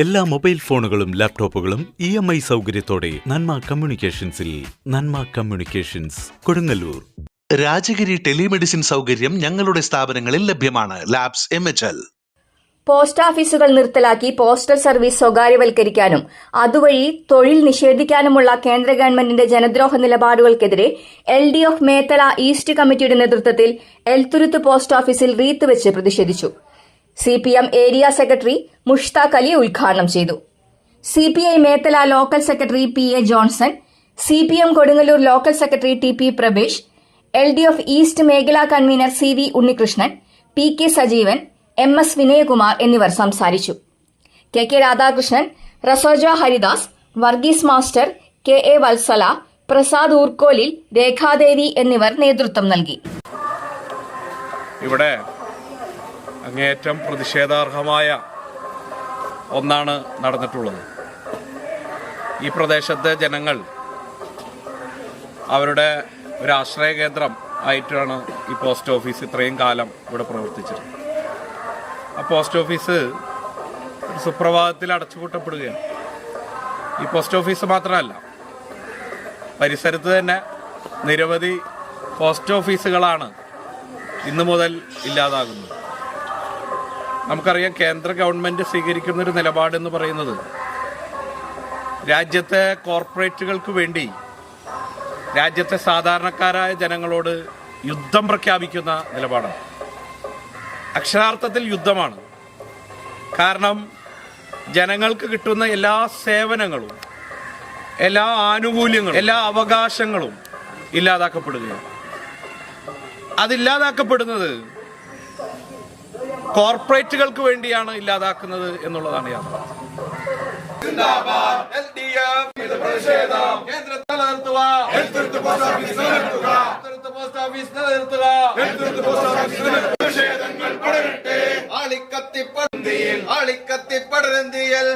എല്ലാ മൊബൈൽ ഫോണുകളും ലാപ്ടോപ്പുകളും ഇ എം ഐ സൗകര്യത്തോടെ നന്മ കമ്മ്യൂണിക്കേഷൻസിൽ നന്മ കമ്മ്യൂണിക്കേഷൻസ് കൊടുങ്ങല്ലൂർ. രാജഗിരി ടെലിമെഡിസിൻ സൗകര്യം ഞങ്ങളുടെ സ്ഥാപനങ്ങളിൽ ലഭ്യമാണ്. Labs M H L. Post ഓഫീസുകൾ നിർത്തലാക്കി പോസ്റ്റൽ സർവീസ് സ്വകാര്യവൽക്കരിക്കാനും അതുവഴി തൊഴിൽ നിഷേധിക്കാനുമുള്ള കേന്ദ്ര ഗവൺമെന്റിന്റെ ജനദ്രോഹ നിലപാടുകൾക്കെതിരെ L D F Methala east കമ്മിറ്റിയുടെ നേതൃത്വത്തിൽ എൽത്തുരുത്ത് പോസ്റ്റ് ഓഫീസിൽ റീത്ത് വെച്ച് പ്രതിഷേധിച്ചു. C P M area secretary Mushtaq Ali ഉദ്ഘാടനം ചെയ്തു. C P I Methala local secretary P A Johnson C P M Kodungallur local secretary T P Pravesh L D F east മേഖലാ convener C V Unnikrishnan P K Sajeevan M S Vinayakumar എന്നിവർ സംസാരിച്ചു. K K Radhakrishnan Rasoja Haridas Varghese master K A Vatsala Prasad ഊർക്കോലിൽ Rekhadevi എന്നിവർ നേതൃത്വം നൽകി. ഇവിടെ അങ്ങേയറ്റം പ്രതിഷേധാർഹമായ ഒന്നാണ് നടന്നിട്ടുള്ളത്. ഈ പ്രദേശത്തെ ജനങ്ങൾ അവരുടെ ഒരു ആശ്രയ കേന്ദ്രം ആയിട്ടാണ് ഈ പോസ്റ്റ് ഓഫീസ് ഇത്രയും കാലം ഇവിടെ പ്രവർത്തിച്ചത് ആ പോസ്റ്റ് ഓഫീസ് സുപ്രഭാതത്തിൽ അടച്ചുപൂട്ടപ്പെടുകയാണ്. ഈ പോസ്റ്റ് ഓഫീസ് മാത്രമല്ല പരിസരത്ത് തന്നെ നിരവധി പോസ്റ്റ് ഓഫീസുകളാണ് ഇന്നു മുതൽ ഇല്ലാതാകുന്നത്. നമുക്കറിയാം കേന്ദ്ര ഗവൺമെന്റ് സ്വീകരിക്കുന്ന ഒരു നിലപാട് എന്ന് പറയുന്നത്. രാജ്യത്തെ കോർപ്പറേറ്റുകൾക്ക് വേണ്ടി രാജ്യത്തെ സാധാരണക്കാരായ ജനങ്ങളോട് യുദ്ധം പ്രഖ്യാപിക്കുന്ന നിലപാടാണ്. അക്ഷരാർത്ഥത്തിൽ യുദ്ധമാണ്. കാരണം ജനങ്ങൾക്ക് കിട്ടുന്ന എല്ലാ സേവനങ്ങളും എല്ലാ ആനുകൂല്യങ്ങളും എല്ലാ അവകാശങ്ങളും ഇല്ലാതാക്കപ്പെടുകയാണ്. അതില്ലാതാക്കപ്പെടുന്നത് കോർപ്പറേറ്റുകൾക്ക് വേണ്ടിയാണ് ഇല്ലാതാക്കുന്നത് എന്നുള്ളതാണ് യാഥാർത്ഥ്യം ആളിക്കത്തിപ്പടന്തിയിൽ